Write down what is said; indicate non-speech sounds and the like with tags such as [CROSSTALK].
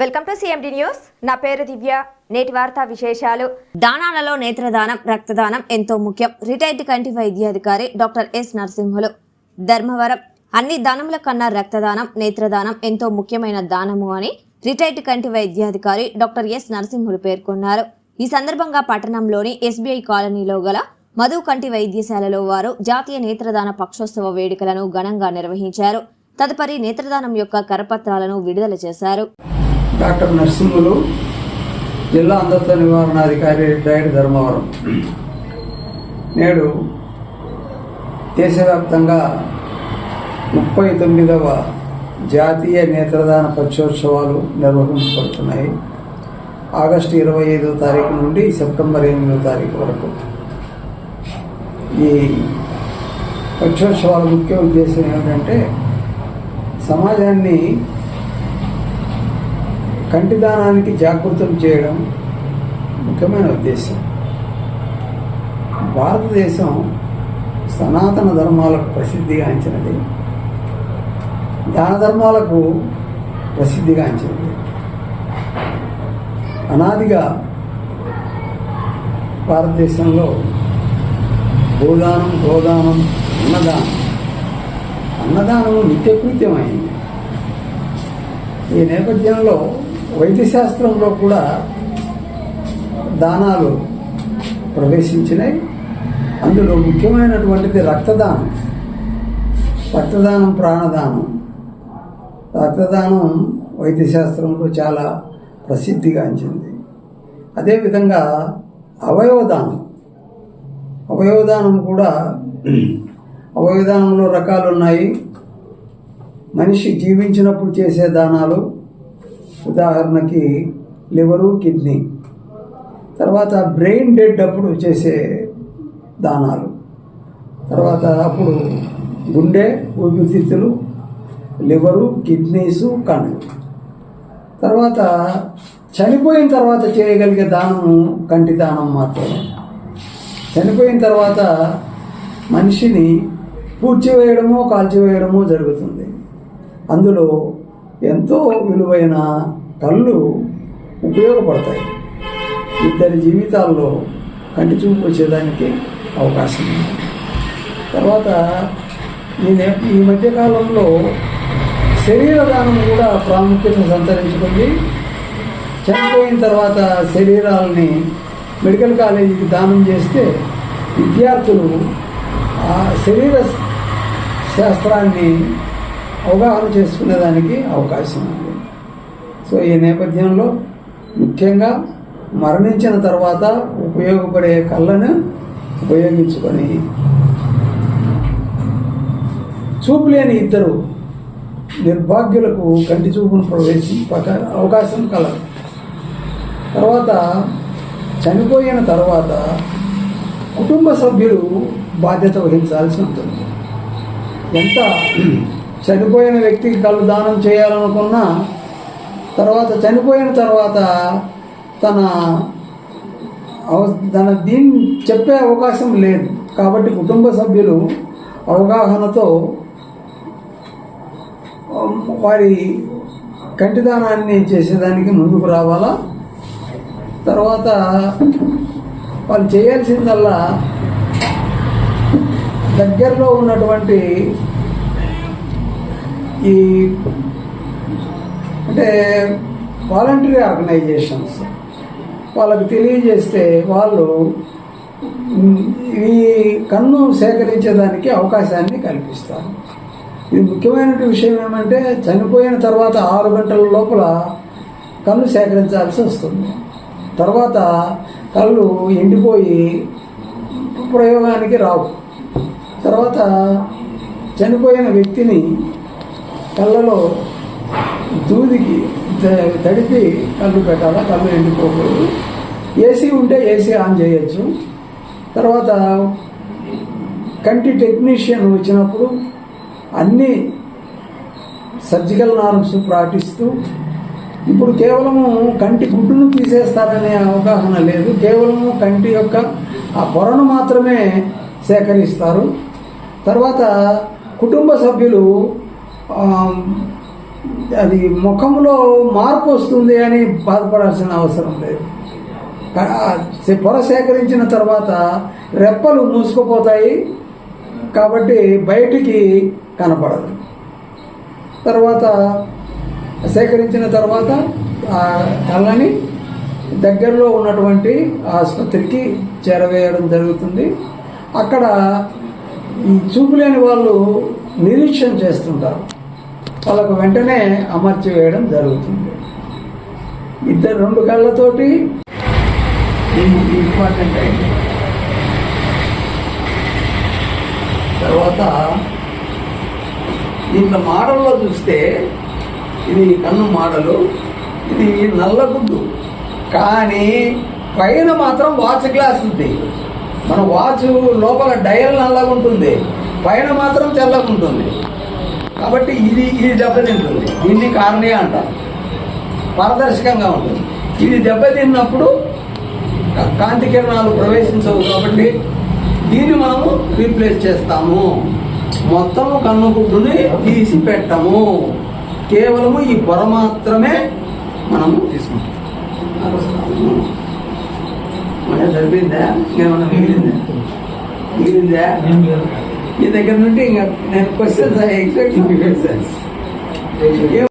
Welcome to CMD news నా పేరు దివ్య. నేటి వార్తా విశేషాలు. దానాలలో నేత్రదానం రక్తదానం ఎంతో ముఖ్యం. రిటైర్డ్ కంటి వైద్యాధికారి డాక్టర్ ఎస్ నరసింహులు. ధర్మవరం. అన్ని దానముల కన్నా రక్తదానం నేత్రదానం ఎంతో ముఖ్యమైన దానము అని రిటైర్డ్ కంటి వైద్యాధికారి డాక్టర్ ఎస్ నరసింహులు పేర్కొన్నారు. ఈ సందర్భంగా పట్టణంలోని ఎస్బీఐ కాలనీలో గల మధు కంటి వైద్యశాలలో వారు జాతీయ నేత్రదాన పక్షోత్సవ వేడుకలను ఘనంగా నిర్వహించారు. తదుపరి నేత్రదానం యొక్క కరపత్రాలను విడుదల చేశారు. డాక్టర్ నరసింహులు జిల్లా అంధత్వ నివారణాధికారి రిటైర్డ్ ధర్మవరం. నేడు దేశవ్యాప్తంగా ముప్పై తొమ్మిదవ జాతీయ నేత్రదాన పక్షోత్సవాలు నిర్వహించబడుతున్నాయి. ఆగస్టు ఇరవై ఐదో తారీఖు నుండి సెప్టెంబర్ ఎనిమిదో తారీఖు వరకు. ఈ పక్షోత్సవాల ముఖ్య ఉద్దేశం ఏమిటంటే సమాజాన్ని కంటిదానానికి జాగృతం చేయడం ముఖ్యమైన ఉద్దేశం. భారతదేశం సనాతన ధర్మాలకు ప్రసిద్ధిగాంచినది దాన ధర్మాలకు ప్రసిద్ధిగాంచినది అనాదిగా భారతదేశంలో భూదానం గోదానం అన్నదానం. అన్నదానం నిత్యకృత్యమైంది. ఈ నేపథ్యంలో వైద్యశాస్త్రంలో కూడా దానాలు ప్రవేశించినాయి. అందులో ముఖ్యమైనటువంటిది రక్తదానం. రక్తదానం ప్రాణదానం. రక్తదానం వైద్యశాస్త్రంలో చాలా ప్రసిద్ధిగాంచింది అదేవిధంగా అవయవదానం. అవయవదానం కూడా అవయవదానంలో రకాలు ఉన్నాయి మనిషి జీవించినప్పుడు చేసే దానాలు ఉదాహరణకి లివరు కిడ్నీ. తర్వాత బ్రెయిన్ డెడ్ అప్పుడు చేసే దానాలు. తర్వాత అప్పుడు గుండె ఊపిరితిత్తులు లివరు కిడ్నీసు కళ్ళు తర్వాత చనిపోయిన తర్వాత చేయగలిగే దానము కంటి దానం మాత్రమే. చనిపోయిన తర్వాత మనిషిని పూడ్చివేయడమో కాల్చివేయడమో జరుగుతుంది. అందులో ఎంతో విలువైన కళ్ళు ఉపయోగపడతాయి. ఇద్దరి జీవితాల్లో కంటి చూపు వచ్చేదానికి అవకాశం ఉంది. తర్వాత ఈ ఈ మధ్యకాలంలో శరీర దానం కూడా ప్రాముఖ్యతను సంతరించుకుంది. చనిపోయిన తర్వాత శరీరాలని మెడికల్ కాలేజీకి దానం చేస్తే విద్యార్థులు ఆ శరీర శాస్త్రాన్ని అవగాహన చేసుకునేదానికి అవకాశం ఉంది. సో ఈ నేపథ్యంలో ముఖ్యంగా మరణించిన తర్వాత ఉపయోగపడే కళ్ళను ఉపయోగించుకొని చూపు లేని ఇద్దరు నిర్భాగ్యులకు కంటి చూపును ప్రవేశింపక అవకాశం కలదు. తర్వాత చనిపోయిన తర్వాత కుటుంబ సభ్యులు బాధ్యత వహించాల్సి ఉంటుంది. ఎంత చనిపోయిన వ్యక్తికి కళ్ళు దానం చేయాలనుకున్నా తర్వాత చనిపోయిన తర్వాత తన అవ- తన దీన్ని చెప్పే అవకాశం లేదు. కాబట్టి కుటుంబ సభ్యులు అవగాహనతో వారి కంటిదానాన్ని చేసేదానికి ముందుకు రావాలా? తర్వాత వాళ్ళు చేయాల్సిందల్లా దగ్గరలో ఉన్నటువంటి ఈ అంటే వాలంటరీ ఆర్గనైజేషన్స్ వాళ్ళకి తెలియజేస్తే వాళ్ళు ఈ కన్ను సేకరించేదానికి అవకాశాన్ని కల్పిస్తారు. ఇది ముఖ్యమైన విషయం ఏమంటే చనిపోయిన తర్వాత ఆరు గంటల లోపల కళ్ళు సేకరించాల్సి వస్తుంది. తర్వాత కళ్ళు ఎండిపోయి ప్రయోగానికి రావు. తర్వాత చనిపోయిన వ్యక్తిని కళ్ళలో దూదికి తడిపి కళ్ళు పెట్టాలా కళ్ళు ఎండిపోకూడదు ఏసీ ఉంటే ఏసీ ఆన్ చేయొచ్చు. తర్వాత కంటి టెక్నీషియన్ వచ్చినప్పుడు అన్ని సర్జికల్ నార్మ్స్ పాటిస్తూ ఇప్పుడు కేవలము కంటి గుడ్డును తీసేస్తారనే అవగాహన లేదు. కేవలము కంటి యొక్క ఆ పొరను మాత్రమే సేకరిస్తారు. తర్వాత కుటుంబ సభ్యులు ఆ, అది ముఖంలో మార్పు వస్తుంది అని బాధపడాల్సిన అవసరం లేదు. పొర సేకరించిన తర్వాత రెప్పలు మూసుకుపోతాయి కాబట్టి బయటికి కనపడదు. తర్వాత సేకరించిన తర్వాత ఆ కళ్ళని దగ్గరలో ఉన్నటువంటి ఆసుపత్రికి చేరవేయడం జరుగుతుంది. అక్కడ ఈ చూపు లేని వాళ్ళు నిరీక్షణ చేస్తుంటారు. వాళ్ళకు వెంటనే అమర్చి వేయడం జరుగుతుంది. ఇద్దరు రెండు కళ్ళతోటి ఇంపార్టెంట్ అయింది తర్వాత దీంట్లో మోడల్లో చూస్తే ఇది కన్ను మోడలు ఇది నల్లగుడ్డు కానీ పైన మాత్రం వాచ్ గ్లాస్ ఉంది. మన వాచ్ లోపల డయల్ నల్లగా ఉంటుంది. పైన మాత్రం తెల్లగా ఉంటుంది. కాబట్టి ఇది ఇది దెబ్బతింటుంది. దీన్ని కార్నియా అంటారు. పారదర్శకంగా ఉంటుంది. ఇది దెబ్బతిన్నప్పుడు కాంతి కిరణాలు ప్రవేశించవు కాబట్టి దీన్ని మనము రీప్లేస్ చేస్తాము. మొత్తము కన్నుగుడ్డుని తీసి పెట్టము కేవలము ఈ పొర మాత్రమే మనము తీసుకుంటాం. మన సరిపోయిందా? ఏమన్నా మిగిలిందా? మిగిలిందా? they come to and questions, I expect some [LAUGHS] questions.